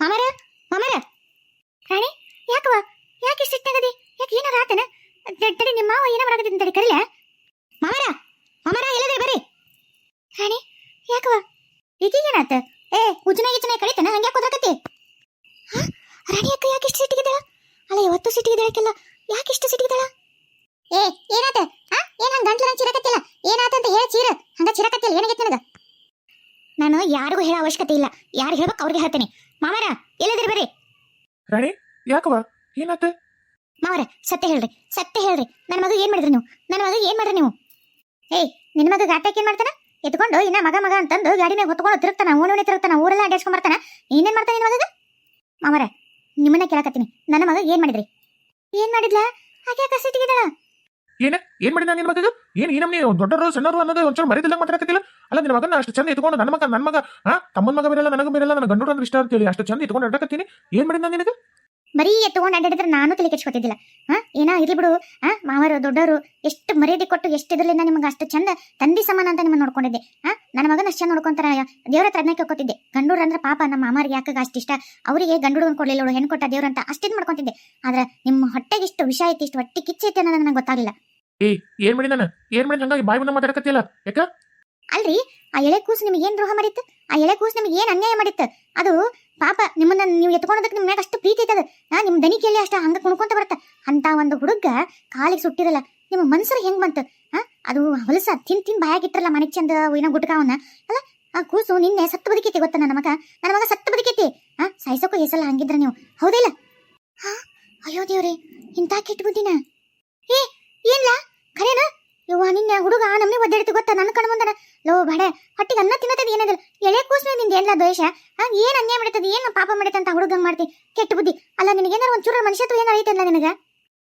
ಮಾಮರ ಮಾಮರ. ರಾಣಿ ಯಾಕವ ಯಾಕೆ ಸಿಟ್ಟಾಗದಿ ಯಾಕೆ ಏನಾರ ಆತನ? ತಡಿ ನಿಮ್ಮ ಮಾವ ಏನ ಮಾಡಕತ್ತೀನಿ ತಡಿ, ಕರಿಲ? ಮಾಮರ ಮಾಮರ ಎಲ್ಲದೆ ಬರ್ರಿ. ರಾಣಿ ಯಾಕವ ಈಗೀಗೇನಾತ? ಏ, ಉಜ್ಜನ ಗಿಜ್ಜನ ಕಡಿತನ ಹಂಗ್ಯಾಕೆ ಕುದ್ರಕತ್ತಿ? ರಾಣಿ ಅಕ್ಕ ಯಾಕೆ ಇಷ್ಟು ಸಿಟ್ಟಿಗಿದ್ದಾಳ? ಅಲ್ಲ ಯಾವತ್ತು ಸಿಟ್ಟಿಗಿದ್ದಾಳಕ್ಕೆಲ್ಲ ಯಾಕೆ ಇಷ್ಟು ಸಿಟ್ಟಿಗಿದ್ದಾಳ? ಏ, ಏನಾತ? ಆ ಏನ್ ಹಂಗ ಗಂಟ್ಲ ಚಿರಕತ್ತಿಲ್ಲ? ಏನಾತ ಅಂತ ಹೇಳ ಚೀರ. ಹಂಗ ಚಿರಕತ್ತಿಲ್ಲ, ಏನಾಗೈತಿ ನನಗ? ನಾನು ಯಾರಿಗೂ ಹೇಳೋ ಅವಶ್ಯಕತೆ ಇಲ್ಲ. ಯಾರು ಹೇಳ್ಬೇಕು ಅವ್ರಿಗೆ ಹೇಳ್ತೇನೆ. ಮಾಮರ ಎಲ್ಲದಿರಿ ಬರ್ರಿ. ರಾಣಿ ಯಾಕವ ಏನಾತ ಮಾವರ ಸತ್ಯ ಹೇಳ್ರಿ ಸತ್ಯ ಹೇಳ್ರಿ. ನನ್ನ ಮಗ ಏನ್ ಮಾಡಿದ್ರಿ ನೀವು? ನನ್ನ ಮಗ ಏನ್ ಮಾಡ್ರಿ ನೀವು? ಏಯ್ ನಿನ್ನ ಮಗ ಗಾಟಕ್ಕೆ ಏನ್ ಮಾಡ್ತಾನ? ಎತ್ಕೊಂಡು ಇನ್ನ ಮಗ ಮಗ ಅಂತಂದು ಗಾಡಿ ಮೇಲೆ ಹೊತ್ಕೊಂಡು ತಿರುಗ್ತಾನ ಓಣೋಣಿ ತಿರುಗ್ತಾನ ಊರೆಲ್ಲ ಅಡ್ಡಾಡ್ಸ್ಕೊಂಡ್ ಬರ್ತಾನ. ಏನೇನ್ ಮಾಡ್ತಾನೆ ನಿನ್ನ ಮಗಗ? ಮಾಮರ ನಿಮ್ಮನ್ನ ಕೇಳಕತ್ತೀನಿ. ನನ್ನ ಮಗ ಏನ್ ಮಾಡಿದ್ರಿ? ಏನ್ ಮಾಡಿದ್ಲಾ? ಹಾಗೆ ಯಾಕೆ ಸಿಟ್ಟಿಗಿದ್ದಾಳ ಏನ? ಏನ್ ಮಾಡಿದ ನಿನ್ ಮಗಗ? ಏನ್ ಏನಮ್ಮ ನೀವು ದೊಡ್ಡರು, ಸಣ್ಣರು ಅನ್ನೋದು ಒಂಚೂರು ಮರಿದಿಲ್ಲ ಮಾತಾಡಕತ್ತಿಲ್ಲ? ಅಲ್ಲ ನಿನ್ನ ಮಗನ ಅಷ್ಟು ಚಂದ ಇಟ್ಕೊಂಡು ನನ್ನ ಮಗ ನನ್ನ ಮಗ ಹಾ ತಮ್ಮನ ಮಗ ಬೇರೆಲ್ಲ, ನನಗ ಬೇರೆಲ್ಲ, ನನ್ನ ಗಂಡು ಅಂದ್ರೆ ಇಷ್ಟ ಅಂತೇಳಿ ಅಷ್ಟು ಚಂದ ಇಟ್ಕೊಂಡು ಅಡ್ಡಕತ್ತೀನಿ. ಏನ್ ಮಾಡಿದ ನಿನಗ? ಬರೀ ಎತ್ಕೊಂಡು ಅಡ್ಡಾಡಿದ್ರೆ ನಾನು ತಲೆ ಕೆಡ್ಸ್ಕೊತಿದ್ದಿಲ್ಲ. ಹಾ ಏನಾ, ಇರ್ಲಿ ಬಿಡು. ಹಾ ಮಾವರು ದೊಡ್ಡವರು ಎಷ್ಟು ಮರ್ಯಾದೆ ಕೊಟ್ಟು ಎಷ್ಟು ಇದರಿಂದ ನಿಮ್ಗೆ ಅಷ್ಟು ಚಂದ ತಂದಿ ಸಮಾನ ಅಂತ ನಿಮ್ಮನ್ನ ನೋಡ್ಕೊಂಡಿದ್ದೆ. ಹಾ ನನ್ನ ಮಗನ ಅಷ್ಟು ಚಂದ ನೋಡ್ಕೊಂತಾರ, ದೇವ್ರ ಹತ್ರ ಅದನ್ನ ಕೇಳ್ಕೊತಿದ್ದೆ. ಗಂಡೂರು ಅಂದ್ರೆ ಪಾಪ ನಮ್ಮ ಮಾಮಾರಿಗೆ ಯಾಕಾಗ ಅಷ್ಟು ಇಷ್ಟ? ಅವರಿಗೆ ಗಂಡು ಕೊಡ್ಲಿಲ್ಲ ಹೆಣ್ಣು ಕೊಟ್ಟ ದೇವ್ರ ಅಂತ ಅಷ್ಟಿದ್ ಮಾಡ್ಕೊಂತಿದ್ದೆ. ಆದ್ರೆ ನಿಮ್ಮ ಹೊಟ್ಟೆಗೆ ಇಷ್ಟು ವಿಷ ಐತಿ, ಇಷ್ಟು ಹೊಟ್ಟೆ ಕಿಚ್ಚೈತೆ ಅನ್ನೋದು ನನಗೆ ಗೊತ್ತಾಗಲಿಲ್ಲ. ಏಯ್ ಏನ್ ಮಾಡಿ ನಾನು? ಏನ್ ಮಾಡಿ ಹಂಗಾಗಿ ಬಾಯಿ ಬಂದ ಮಾತಾಡಕತ್ತಿಲ್ಲ ಯಾಕ? ಅಲ್ರಿ, ಆ ಎಳೆ ಕೂಸು ನಿಮಗೆ ಏನ್ ದ್ರೋಹ ಮಾಡಿತ್ತು? ಆ ಎಳೆ ಕೂಸು ನಿಮಗೆ ಏನ್ ಅನ್ಯಾಯ ಮಾಡಿತ್ತು? ಅದು ಪಾಪ ನಿಮ್ಮನ್ನ ನೀವು ಎತ್ಕೊಳೋದಕ್ಕೆ ನಿಮ್ಮ ಮ್ಯಾಗ ಅಷ್ಟು ಪ್ರೀತಿ ಐತದ? ನಾ ನಿಮ್ಮ ದನಿ ಕೇಳಿ ಅಷ್ಟ ಹಂಗ ಕುಣ್ಕೊಂತ ಬರತ್ತ? ಅಂತ ಒಂದು ಹುಡುಗ ಕಾಲಿಗೆ ಸುಟ್ಟಿರಲ್ಲ, ನಿಮ್ಮ ಮನ್ಸರು ಹೆಂಗ್ ಬಂತು? ಹಾ ಅದು ಹೊಲಸ ತಿನ್ ತಿನ್ ಬಾಯಾಗಿಟ್ಟರಲ್ಲ ಮನೆ ಚಂದ ಏನೋ ಗುಟ್ಕಾವನ್ನ ಅಲ್ಲ, ಆ ಕೂಸು ನಿನ್ನೆ ಸತ್ತು ಬದುಕೈತಿ ಗೊತ್ತ ನನ್ನ ಮಗ? ನನ್ನ ಮಗ ಸತ್ತು ಬದುಕೈತಿ? ಹಾ ಸಾಯ್ಸೋಕು ಹೆಸಲ್ಲ ಹಂಗಿದ್ರ ನೀವು. ಹೌದಿಲ್ಲ ಹಾ ಅಯ್ಯೋ ದೇವ್ರಿ, ಇಂಥ ಕೆಟ್ಟ ಬುದ್ಧಿನ? ಏ, ಏನ್ಲಾ? ಖರೇನ? ಯವ್ವ, ನಿನ್ನೆ ಹುಡುಗ ಆ ಒದ್ದೆಡ್ತು ಗೊತ್ತಾ? ನನ್ನ ಕಣ್ಣ ಮುಂದನ. ಲೋ ಬಡ ಹೊಟ್ಟಿಗೆ ಅನ್ನ ತಿನ್ನತದ ಏನದಿಲ್ಲ ಎಳೆ ಕೂಸ್ಮೆ ನಿಂದ ಎಲ್ಲ ದ್ವೇಷ? ಆ ಏನ್ ಅನ್ಯಾಯ ಮಾಡತದ ಏನ್ ಪಾಪ ಮಾಡಿತ ಅಂತ ಹುಡುಗಂಗ್ ಮಾಡ್ತಿ? ಕೆಟ್ಟ ಬುದ್ಧಿ. ಅಲ್ಲ, ನಿನಗೆ ಏನಾರ ಒಂಚೂರ ಮನುಷ್ಯತ್ವ ಏನಾರ ಐತಲ್ಲ ನಿನಗ?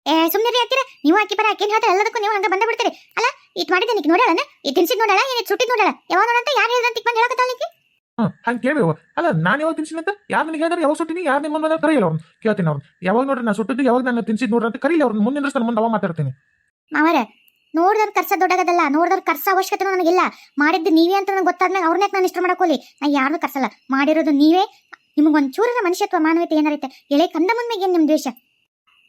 ಏ, ಸುಮ್ನೆ ರೀ ಹಾಕಿರ ನೀವು ಹಾಕಿ ಬರ ಹಾಕಿ ಹೇಳ್ತಾರೆ, ಎಲ್ಲದಕ್ಕೂ ನೀವು ಹಂಗ ಬಂದ ಬಿಡ್ತೀರಿ ಅಲ್ಲ ಇಟ್ ಮಾಡಿದ್ದೆ ನಿಕ್ ನೋಡಲ್ಲ ಈ ತಿನ್ಸಿದ್ ನೋಡಲ್ಲ ಏನ್ ಸುಟ್ಟಿದ್ ನೋಡಲ್ಲ ಯಾವಾಗ ನೋಡಂತ ಯಾರು ಹೇಳ್ದಂತ ಬಂದು ಹೇಳಕತ್ತಾಳ ನಿಕ್ಕೆ ಹಂಗೆ ಕೇಳಿ ಅಲ್ಲ, ನಾನು ಯಾವಾಗ ತಿನ್ಸಿನ ಅಂತ? ಯಾರು ನನಗೆ ಹೇಳಿದ್ರೆ? ಯಾವಾಗ ಸುಟ್ಟಿನಿ? ಯಾರು ನಿಮ್ಮ ಮುಂದೆ ಕರೆಯಲ್ಲ ಅವ್ರನ್ನ? ಕೇಳ್ತೀನಿ ಅವ್ರು ಯಾವಾಗ ನೋಡ್ರಿ ನಾನು ಸುಟ್ಟಿದ್ದು, ಯಾವಾಗ ನಾನು ತಿನ್ಸಿದ್ ನೋಡ್ರಿ ಅಂತ ಕರೀಲಿ ಅವ್ರನ್ನ. ಮುಂದಿನ ಮುಂದೆ ಅವಾಗ ಮಾತಾಡ್ತೀನಿ. ಮಾವರ, ನೋಡ್ದವ್ರ ಕರ್ಸ ದೊಡ್ಡಗದಲ್ಲ ನೋಡ್ದವ್ರ ಕರ್ಸ ಅವಶ್ಯಕತೆ ನನಗಿಲ್ಲ. ಮಾಡಿದ್ದು ನೀವೇ ಅಂತ ನನಗೆ ಗೊತ್ತಾದ್ಮೇಲೆ ಅವ್ರನ್ನೇ ನಾನು ಇಷ್ಟ ಮಾಡಕೋಲಿ ನಾ ಯಾರನ್ನೂ ಕರ್ಸಲ್ಲ. ಮಾಡಿರೋದು ನೀವೇ. ನಿಮ್ಗೊಂದ್ ಚೂರನ ಮನುಷ್ಯತ್ವ, ಮಾನವೀಯತೆ ಏನಾರೈತೆ? ಎಳೆ ಕಂದ ಮುಂದೆ ಏನ್ ನಿಮ್ ದ್ವೇಷ?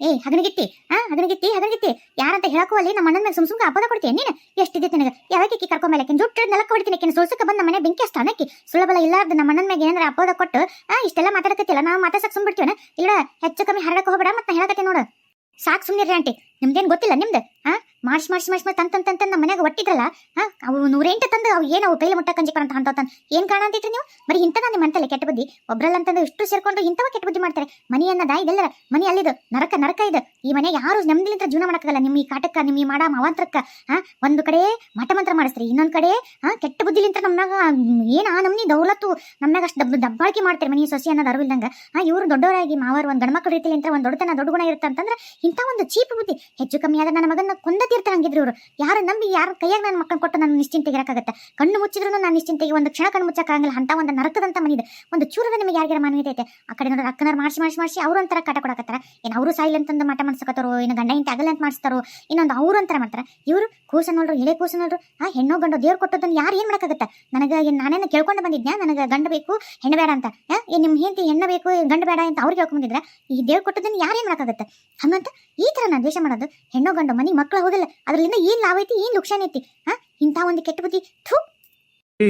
ಏ ಹಗನಗಿತ್ತಿ ಆ ಹಗನಗಿತ್ತಿ ಹಗನಗಿತ್ತಿ ಯಾರಂತ ಹೇಳಕ್ಕೂ ಅಲ್ಲಿ ನಮ್ಮ ಅಣ್ಣನ ಮೇಲೆ ಸುಮ್ ಸುಮ್ಗೆ ಕೊಡ್ತೀಯ ನೀನು? ಎಷ್ಟಿದೆ ನನಗೆ? ಯಾವಾಗ ಕಿ ಕರ್ಕೊಂಡ್ ಮೇಲೆ? ಜುಟ್ಟು ನೆಲಕ್ಕೆ ಹೊಡಿತೀನಿ ಆಕಿನ ಸುಳ್ಸಕ್ಕೆ ಬಂದ ನಮ್ಮನೆ ಬೆಂಕಿ ಅಷ್ಟ ಅಕ್ಕಿ ಸುಲಭಲ ಇಲ್ಲಾರ್ದು ನಮ್ಮ ಅಣ್ಣನ ಮೇಲೆ ಏನಾರ ಅಪೋದ ಕೊಟ್ಟು, ಆ, ಇಷ್ಟೆಲ್ಲ ಮಾತಾಡಕತ್ತಿಲ್ಲ ನಾವು ಮಾತಾಡ್ಸಕ್ ಸುಮ್ ಬಿಡ್ತೀವನ ಇಲ್ಲ ಹೆಚ್ಚು ಕಮ್ಮಿ ಹರಡಕ್ಕೆ ಹೋಗ್ಬೇಡ ಮತ್ತೆ ಹೇಳಕತ್ತೆ ನೋಡು. ಸಾಕು ಸುಮ್ಮನೆ ಆಂಟಿ. ನಿಮ್ದೇನ್ ಗೊತ್ತಿಲ್ಲ, ನಿಮ್ದು? ಹಾ ಮಾಡ್ಸ್ ಮಾಡ್ಸ್ ಮಾಡ್ಸ್ ತಂದ್ ತಂತ ತಂತ ನಮ್ಮ ಮನ್ಯಾಗ ಒಟ್ಟಿದ್ರಲ್ಲ, ಆ? ಅವು ನೂರೆಂಟು ತಂದು ಅವು ಏನು ಅವು ಕೈಲಿ ಮುಟ್ಟ ಕಂಜಿಕೊಂಡು ಅಂತ ಅಂತ ತಂದ್. ಏನ್ ಕಾಣ ಅಂತಿದ್ರಿ ನೀವು? ಬರೀ ಇಂಥದ ನಿಮ್ಮ ಅಂತಲ್ಲ ಕೆಟ್ಟ ಬುದ್ಧಿ. ಒಬ್ರಲ್ಲ ಇಷ್ಟು ಸೇರ್ಕೊಂಡು ಇಂಥವ ಕೆಟ್ಟ ಬುದ್ಧಿ ಮಾಡ್ತಾರೆ. ಮನಿ ಅನ್ನದ ಇದೆಲ್ಲ ಮನಿ ಅಲ್ಲಿದು, ನರಕ ನರಕ ಇದು. ಈ ಮನೆ ಯಾರು ನೆಮ್ಮದಿಲಿಂದ ಜೀವನ ಮಾಡೋಕ್ಕಾಗಲ್ಲ. ನಿಮ್ಮ ಈ ಕಾಟಕ್ಕ, ನಿಮ್ಮ ಈ ಮಾಡ, ಮಾವಂತ್ರಕ್ಕ, ಆ? ಒಂದು ಕಡೆ ಮಠಮಂತ್ರ ಮಂತ್ರ ಇನ್ನೊಂದು ಕಡೆ ಹಾ ಕೆಟ್ಟ ಬುದ್ಧಿಲಿಂತ ನಮ್ಮನಾಗ ಏನು ಆ ನಮ್ನಿ ದೌಲತ್ತು? ನಮ್ನಾಗ ಅಷ್ಟು ದಬ್ಬ, ದಬ್ಬಾಳಿಕೆ ಮಾಡ್ತಾರೆ ಮನಿ ಸೊಸಿ ಅನ್ನೋದು ಅರಿವಿಲ್ದಂಗ. ಆ, ಇವರು ದೊಡ್ಡವರಾಗಿ ಮಾವರು ಒಂದು ಗಂಡ್ಮಕ್ಳ ರೀತಿಲಿಂತ ಒಂದು ದೊಡ್ಡತನ, ದೊಡ್ಡ ಗುಣ ಇರುತ್ತೆ ಅಂತಂದ್ರೆ ಇಂಥ ಒಂದು ಚೀಪ್ ಬುದ್ಧಿ. ಹೆಚ್ಚು ಕಮ್ಮಿ ಆದ್ರೆ ನನ್ನ ಮಗನ ಕೊಂದ ತೀರ್ಥ ಹಂಗಿದ್ರು ಇವರು. ಯಾರು ನಂಬಿ, ಯಾರ ಕೈಯಾಗ ನನ್ನ ಮಕ್ಕಳು ಕೊಟ್ಟು ನಾನು ನಿಶ್ಚಿಂತೆ ಇರಕ್ಕಾಗತ್ತೆ? ಕಣ್ಣು ಮುಚ್ಚಿದ್ರು ನಾನು ನಿಶ್ಚಿಂತೆಗೆ ಒಂದು ಕ್ಷಣ ಕಣ್ಣು ಮುಚ್ಚಕ್ಕಾಗಲ್ಲ ಅಂತ ಒಂದು ನರಕದಂತ ಮನಿದೆ. ಒಂದು ಚೂರದ ನಿಮಗೆ ಯಾರಿಗಾರ ಮಾನ್ಯತೆ ಐತೆ? ಆ ಕಡೆ ನೋಡಿದ್ರೆ ಅಕ್ಕನ ಮಾಡಿಸಿ ಮಾಡಿಸಿ ಮಾಡಿಸಿ ಅವ್ರು ಒಂಥರ ಕಾಟ ಕೊಡಕತ್ತಾರ. ಏನು ಅವರು ಸಾಯಿಲ್ ಅಂತಂದು ಮಾಟ ಮಾಡ್ಸಕತ್ತಾರೋ ಇನ್ನು ಗಂಡ ಇಂತ ಆಗಲ್ಲ ಅಂತ ಮಾಡಿಸ್ತಾರೋ, ಇನ್ನೊಂದು ಅವ್ರು ಅಂತರ ಮಾಡ್ತಾರೆ. ಇವರು ಕೂಸ ನೋಡ್ರು, ಎಳೆ ಕೂಸ ನೋಡ್ರು, ಆ ಹೆಣ್ಣು ಗಂಡು ದೇವ್ರು ಕೊಟ್ಟದನ್ನು ಯಾರು ಏನು ಮಾಡಕ್ಕಾಗತ್ತೆ? ನನಗೆ ಏನ್ ನಾನೇನ ಕೇಳ್ಕೊಂಡು ಬಂದಿದ್ದೆ ನನಗೆ ಗಂಡ ಬೇಕು, ಹೆಣ್ಣು ಬೇಡ ಅಂತ. ಏನು ಏನ್ ನಿಮ್ಮ ಹೆಂಡತಿ ಹೆಣ್ಣು ಬೇಕು, ಗಂಡ ಬೇಡ ಅಂತ ಅವ್ರಿಗೆ ಕೇಳ್ಕೊಂಡ್ ಬಂದಿದ್ರೆ? ಈ ದೇವ್ರು ಕೊಟ್ಟದನ್ನು ಯಾರು ಏನು ಮಾಡಕ್ಕಾಗತ್ತೆ? ಹಂಗಂತ ಈ ತರ ನಾನು ದ್ವೇಷ ಮಾಡೋದು. ಹೆಣ್ಣು ಗಂಡ ಮನೆ ಮಕ್ಕಳು ಹೋಗಲ್ಲ ಅದರಿಂದ ಏನ್ ಲಾಭ ಐತಿ ಏನ್ ಲುಕ್ಷಾನ್ ಐತಿ ಹಾ ಇಂಥ ಒಂದು ಕೆಟ್ಟ ಬುದ್ಧಿ ಥು! ಏ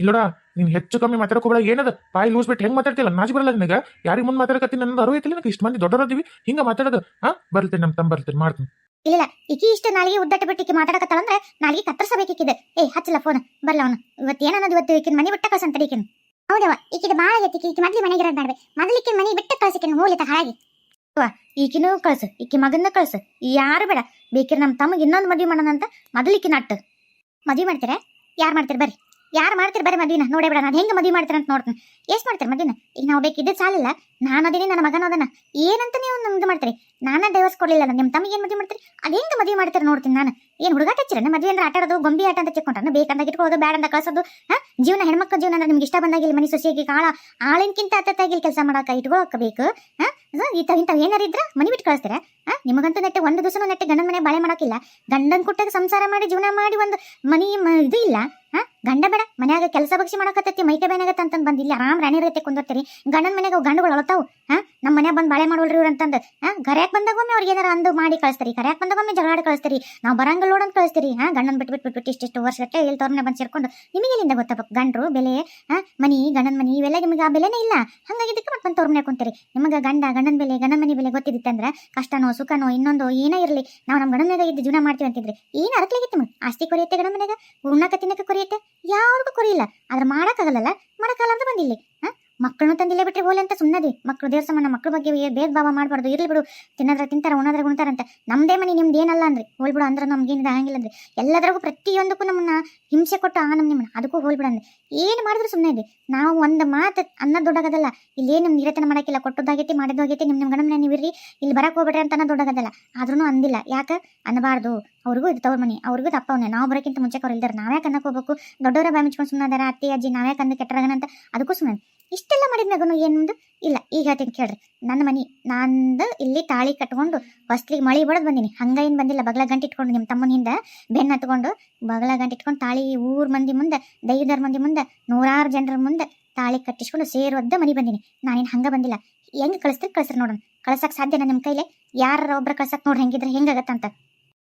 ಇಲ್ಲೋಡ ನೀನ್ ಹೆಚ್ಚು ಕಮ್ಮಿ ಮಾತಾಡಕೋಬಳ ಏನದ? ಬಾಯಿ ಲೂಸ್ಬಿಟ್ಟು ಹೆಂಗ್ ಮಾತಾಡ್ತಿಲ್ಲ ನಾಚಿ ಬರಲ್ಲ ನಿನಗ? ಯಾರಿಗೆ ಮುಂದೆ ಮಾತಾಡಕತ್ತೀನಿ ನನ್ನ ಅರಿವು ಐತಿಲ್ಲ ನನಗೆ? ಇಷ್ಟು ಮಂದಿ ದೊಡ್ಡರದಿವಿ ಹಿಂಗ ಮಾತಾಡೋದು ಹಾ ಬರ್ತೇನೆ ನಮ್ಮ ತಮ್ಮ ಬರ್ತೇನೆ ಮಾಡ್ತೀನಿ. ಇಲ್ಲ ಈಕಿ ಇಷ್ಟ ನಾಳೆಗೆ ಉದ್ದಟ ಬಿಟ್ಟಿಗೆ ಮಾತಾಡಕತ್ತಾಳ ಅಂದ್ರೆ ನಾಳೆಗೆ ಕತ್ತರಿಸಬೇಕಿದೆ ಏ ಹಚ್ಚಲ ಫೋನ್ ಬರಲ್ಲ ಅವನು. ಇವತ್ತು ಏನನ್ನೋದು ಇವತ್ತು? ಈಕಿನ ಮನೆ ಬಿಟ್ಟ ಕಳ್ಸಂತ ಈಕಿನ. ಹೌದವ ಈಕಿದ ಬಾಳ ಆಗೈತಿ ಈಕಿ ಮೊದ್ಲು ಮನೆಗೆ ನಡುವೆ ಮೊದಲಿಕ್ಕೆ ಮನೆ ಬಿಟ್ಟ ಕಳ್ಸಿಕಿನ ಮೂಲತ ಹಾಳಾಗಿ ಈಕಿನೂ ಕಳ್ಸು, ಈಕಿ ಮಗನ್ನ ಕಳ್ಸು. ಯಾರು ಬೇಡ. ಬೇಕಿರ ನಮ್ಮ ತಮಗೆ ಇನ್ನೊಂದು ಮದುವೆ ಮಾಡೋಣ ಅಂತ ಮೊದಲು ಈಕಿ ನಟ್ಟು ಮದುವೆ ಮಾಡ್ತೀರಾ? ಯಾರು ಮಾಡ್ತೀರಿ? ಬರ್ರಿ. ಯಾರು ಮಾಡ್ತೀರಿ? ಬರ್ರಿ ಮದಿನ ನೋಡೇ ಬೇಡ, ನಾನು ಹೆಂಗೆ ಮದುವೆ ಮಾಡ್ತೀರ ಅಂತ ನೋಡ್ತೀನಿ. ಎಷ್ಟು ಮಾಡ್ತೀರಿ ಮದಿನ ಈಗ ನಾವು ಬೇಕಿದ್ದ ಸಾಲಿಲ್ಲ. ನಾನು ಅದೀನಿ, ನನ್ನ ಮಗನ ಅದನ್ನ ಏನಂತ ನೀವು ನಮ್ದು ಮಾಡ್ತೀರಿ? ನಾನು ಡೈವರ್ಸ್ ಕೊಡಲಿಲ್ಲ ನಿಮ್ಮ ತಮಗೆ ಏನು ಮದುವೆ ಮಾಡ್ತೀರಿ? ಅದು ಹೆಂಗೆ ಮದುವೆ ಮಾಡ್ತೀರಿ ನೋಡ್ತೀನಿ ನಾನು. ಏನು ಹುಡುಗಾಟ ಹಚ್ಚಿರನ ಮದ್ವೆ ಅಂದ್ರೆ ಆಟಾಡೋದು ಗೊಂಬಿ ಆಟ ಅಂತ ಚಿಕ್ಕೊಂಡ್ರೆ ಬೇಕಂದಾಗ ಇಟ್ಕೊಳ್ಳೋದು ಬೇಡ ಅಂತ ಕಳ್ಸೋದು ಜೀವನ ಹೆಣ್ಮಕ್ಳ ಜೀವನ ಅಂದ್ರೆ ನಿಮ್ಗೆ ಇಷ್ಟ ಬಂದಾಗಿಲ್ಲ ಮನೆ ಸೊಸೆಗೆ ಕಾಳ, ಆಳಿನ್ಕಿಂತ ಇಲ್ಲಿ ಕೆಲಸ ಮಾಡಕ, ಇಟ್ಕೊಳಕ ಬೇಕು ಇಂಥವ್ ಇಂಥವ್ ಏನಾರ ಇದ್ರ ಮನಿ ಬಿಟ್ಟು ಕಳಿಸ್ತೀರ? ನಿಮಗಂತೂ ನೆಟ್ಟೆ, ಒಂದು ದಿವಸನೂ ನೆಟ್ಟೆ ಗಂಡನ ಮನೆ ಬಾಳೆ ಮಾಡಕ್ಕಿಲ್ಲ. ಗಂಡನ ಕುಟ್ಟಾಗ ಸಂಸಾರ ಮಾಡಿ, ಜೀವನ ಮಾಡಿ ಒಂದು ಮನಿ ಇದು ಇಲ್ಲ. ಗಂಡ ಬೇಡ, ಮನ್ಯಾಗ ಕೆಲಸ ಬಗ್ಸಿ ಮಾಡಕತ್ತೈತಿ, ಮೈಕೆ ಬೇನಾಗತ್ತ ಅಂತಂದ್ ಬಂದ್ ಇಲ್ಲಿ ಆರಾಮ್ ರಾಣಿ ರೈತೆ ಕುಂದಿರ್ತೀರಿ. ಗಂಡನ ಮನ್ಯಾಗ ಅವ್ ಗಂಡುಗಳು ಅಳತಾವು ಹಾ? ನಮ್ಮ ಮನ್ಯಾಗ ಬಂದ್ ಬಾಳೆ ಮಾಡೋಲ್ರಿ ಇವ್ರು ಅಂತಂದ್. ಹಾ? ಗರ್ಯಾಕ್ ಬಂದಾಗೊಮ್ಮೆ ಅವ್ರಿಗೆ ಏನಾರ ಅಂದು ಮಾಡಿ ಕಳಿಸ್ತೀರಿ ಗರ್ಯಾಕ್ ಬಂದಾಗೊಮ್ಮೆ ಜಗಳಾಡಿ ಕಳಿಸ್ತೀರಿ, ನಾವು ಬರಂಗಲ್ ನೋಡಂತ ಕಳಿಸ್ತೀರಿ, ಹಾ? ಗಂಡನ್ ಬಿಟ್ಟು ಬಿಟ್ಟು ಬಿಟ್ಟು ಇಷ್ಟಿಷ್ಟು ವರ್ಷಕ್ಕೆ ಇಲ್ಲಿ ತೋರ್ನೆ ಬಂದು ಸೇರ್ಕೊಂಡು ನಿಮಗೆ ಇಲ್ಲಿಂದ ಗೊತ್ತಾಗಬೇಕು ಗಂಡ್ರು, ಬೆಲೆ, ಹಾ? ಮನಿ, ಗಂಡನ ಮನಿ, ಇವೆಲ್ಲ ನಿಮಗೆ ಆ ಬೆಲೆನೇ ಇಲ್ಲ. ಹಂಗಾಗಿದ್ದಕ್ಕೆ ಮತ್ತೆ ಬಂದು ತೋರ್ನೆ ಕುಂತೀರಿ. ನಿಮಗೆ ಗಂಡ, ಗಂಡನ ಬೆಲೆ, ಗಂಡನ ಮನಿ ಬೆಲೆ ಗೊತ್ತಿದ್ದಿತ್ತಂದ್ರೆ ಕಷ್ಟನೋ, ಸುಖನೋ, ಇನ್ನೊಂದು ಏನೇ ಇರಲಿ, ನಾವು ನಮ್ಮ ಗಂಡನ ಮನೆಯಾಗ ಇದ್ದು ಜೀವನ ಮಾಡ್ತೀವಿ ಅಂತಿದ್ರಿ. ಏನು ಅರಕ್ಲಾಗಿತ್ತು ಆಸ್ತಿ ಕೊರಿಯತ್ತೆ ಗಂಡನ ಮನೆಗ ಉಣ್ಣಾಕ ತಿನ್ನಕ್ಕೆ ಕೊರಿಯತ್ತೆ ಯಾವ್ದಕ್ಕೂ ಕೊರಿಯಿಲ್ಲ ಆದ್ರೆ ಮಾಡಕ್ಕಾಗಲ್ಲ ಮಾಡಕ್ಕಾಗಲ್ಲ ಅಂತ ಬಂದಿಲ್ಲಿ ಹಾ ಮಕ್ಕಳನ್ನು ತಂದಿಲ್ಲ ಬಿಟ್ರೆ ಹೋಲಿ ಅಂತ ಸುಮ್ಮನೆ ಮಕ್ಕಳು ದೇವ್ರ ಸಮಾನ ಮಕ್ಕಳ ಬಗ್ಗೆ ಭೇದ ಭಾವ ಮಾಡಬಾರ್ದು. ಇರ್ಲಿ ಬಿಡು. ತಿನ್ನದ್ರ ತಿಂತಾರ, ಉಣದ್ರ ಉಣ್ತಾರಂತ. ನಮ್ದೇ ಮನೆ ನಿಮ್ದು ಏನಲ್ಲ ಅಂದ್ರೆ. ಹೋಲ್ಬಿಡು ಅಂದ್ರೆ ನಮ್ಗೇನಿದೆ ಹಂಗಿಲ್ಲ ಅಂದ್ರೆ. ಎಲ್ಲದರಗೂ ಪ್ರತಿಯೊಂದಕ್ಕೂ ನಮ್ಮನ್ನ ಹಿಂಸೆ ಕೊಟ್ಟು ಆ ನಮ್ಮ ನಿಮ್ಮನ್ನ. ಅದಕ್ಕೂ ಹೋಲ್ ಅಂದ್ರೆ. ಏನು ಮಾಡಿದ್ರು ಸುಮ್ಮನೆ ಇದೆ ನಾವು ಒಂದ್ ಮಾತು ಅನ್ನ ಇಲ್ಲಿ ಇಲ್ಲೇ ನಿಮ್ ನಿರತನ ಮಾಡಕ್ಕಿಲ್ಲ. ಕೊಟ್ಟದಾಗೈತಿ ಮಾಡಿದಾಗೈತಿ ನಿಮ್ ನಿಮ್ ಗಣಮನೆ ಮನೆ ನೀವಿರ್ರಿ. ಇಲ್ಲಿ ಬರಕ್ ಹೋಗ್ಬೇಡ್ರಿ ಅಂತ ದೊಡ್ಡಗದಲ್ಲ. ಆದ್ರೂ ಅಂದಿಲ್ಲ. ಯಾಕೆ? ಅನ್ನಬಾರ್ದು. ಅವ್ರಿಗೂ ಇದು ತವ್ರ ಮನೆ. ಅವ್ರಿಗೂ ತಪ್ಪವನೆ ನಾವು ಬರೋಕ್ಕಿಂತ ಮುಂಚೆ ಅವ್ರು ಇಲ್ದಾರೆ ನಾವ್ಯಾಕೆ ಅನ್ನಕ್ಕೆ ಹೋಗ್ಬೇಕು? ದೊಡ್ಡವರ ಬಾಯಿ ಮುಚ್ಕೊಂಡು ಸುಮ್ಮನೆ ಅದಾರ? ಅತ್ತಿ, ಅಜ್ಜಿ, ನಾವ್ಯಾಕೆ ಅಂದ ಕೆಟ್ಟರಾಗನ ಅಂತ? ಅದಕ್ಕೂ ಸುಮ್ಮನೆ ಇಷ್ಟೆಲ್ಲ ಮಾಡಿದ್ಮ್ಯಾಗೂ ಏನು ಇಲ್ಲ, ಈಗ ಹೇಳ್ತೀನಿ ಕೇಳ್ರಿ. ನನ್ನ ಮನಿ, ನಂದು ಇಲ್ಲಿ ತಾಳಿ ಕಟ್ಕೊಂಡು ಫಸ್ಟ್ಲಿಗೆ ಮಳೆ ಬಡದು ಬಂದೀನಿ. ಹಂಗ ಏನು ಬಂದಿಲ್ಲ. ಬಗಲ ಗಂಟೆ ಇಟ್ಕೊಂಡು ನಿಮ್ಮ ತಮ್ಮನ ಹಿಂದೆ ಬೆನ್ನ ಹತ್ಕೊಂಡು ಬಗಲ ಗಂಟೆ ಇಟ್ಕೊಂಡು ತಾಳಿ ಊರ ಮಂದಿ ಮುಂದೆ ದೈವದರ ಮಂದಿ ಮುಂದೆ, ನೂರಾರು ಜನರ ಮುಂದೆ ತಾಳಿ ಕಟ್ಟಿಸ್ಕೊಂಡು ಸೇರೋದ್ದ ಮನಿ ಬಂದೀನಿ. ನಾನೇನು ಹಂಗೆ ಬಂದಿಲ್ಲ. ಹೆಂಗ್ ಕಳಿಸ್ತೀರಿ ಕಳ್ಸ್ರಿ ನೋಡೋಣ. ಕಳ್ಸಕ್ ಸಾಧ್ಯನಾ ನಿಮ್ಮ ಕೈಲೇ? ಯಾರ ಒಬ್ರ ಕಳ್ಸಕ್ ನೋಡ್ರಿ, ಹೆಂಗಿದ್ರೆ ಹೆಂಗಾಗತ್ತಂತ